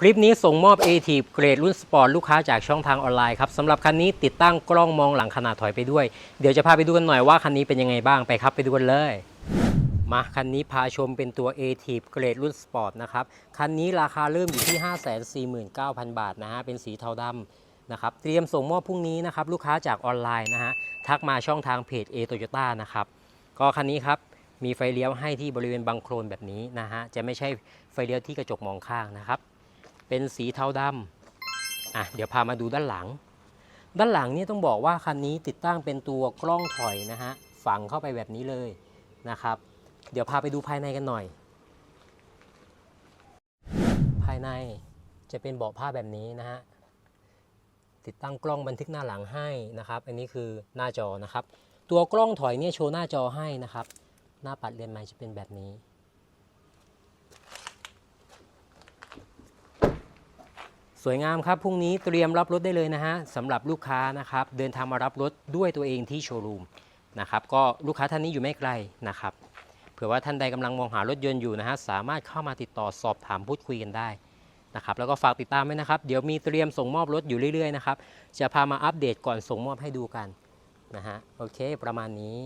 คลิปนี้ส่งมอบ a t เกรดรุ่นสปอร์ตลูกค้าจากช่องทางออนไลน์ครับสำหรับคันนี้ติดตั้งกล้องมองหลังขนาดถอยไปด้วย เดี๋ยวจะพาไปดูกันหน่อยว่าคันนี้เป็นยังไงบ้างไปครับไปดูกันเลย มาคันนี้พาชมเป็นตัว a t เกรดรุ่นสปอร์ตนะครับ คันนี้ราคาเริ่มอยู่ที่ 549,000 บาทนะฮะเป็นสีเทาดำนะครับเตรียมส่งมอบพรุ่งนี้นะครับลูกค้าจากออนไลน์นะฮะทักมาช่องทางเพจ A Toyota นะครับก็คันนี้ครับมีไฟเลี้ยวให้ที่บริเวณบังโครนแบบนี้นะฮะจะไม่ใช่ไฟเลี้ยวที่กระจกมองข้างนะครับ เป็นสีเทาดำอะเดี๋ยวพามาดูด้านหลัง ด้านหลังนี่ต้องบอกว่าคันนี้ติดตั้งเป็นตัวกล้องถอยนะฮะฝังเข้าไปแบบนี้เลยนะครับ เดี๋ยวพาไปดูภายในกันหน่อย ภายในจะเป็นเบาะผ้าแบบนี้นะฮะติดตั้งกล้องบันทึกหน้าหลังให้นะครับ อันนี้คือหน้าจอนะครับ ตัวกล้องถอยเนี่ยโชว์หน้าจอให้นะครับ หน้าปัดเรือนไม้จะเป็นแบบนี้ สวยงามครับพรุ่งนี้เตรียมรับรถได้เลยนะฮะสำหรับลูกค้านะครับ เดินทางมารับรถด้วยตัวเองที่โชว์รูมนะครับก็ลูกค้าท่านนี้อยู่ไม่ไกลนะครับเผื่อว่าท่านใดกำลังมองหารถยนต์อยู่นะฮะสามารถเข้ามาติดต่อสอบถามพูดคุยกันได้นะครับแล้วก็ฝากติดตามไว้นะครับ เดี๋ยวมีเตรียมส่งมอบรถอยู่เรื่อยๆนะครับจะพามาอัปเดตก่อนส่งมอบให้ดูกันนะฮะโอเค ประมาณนี้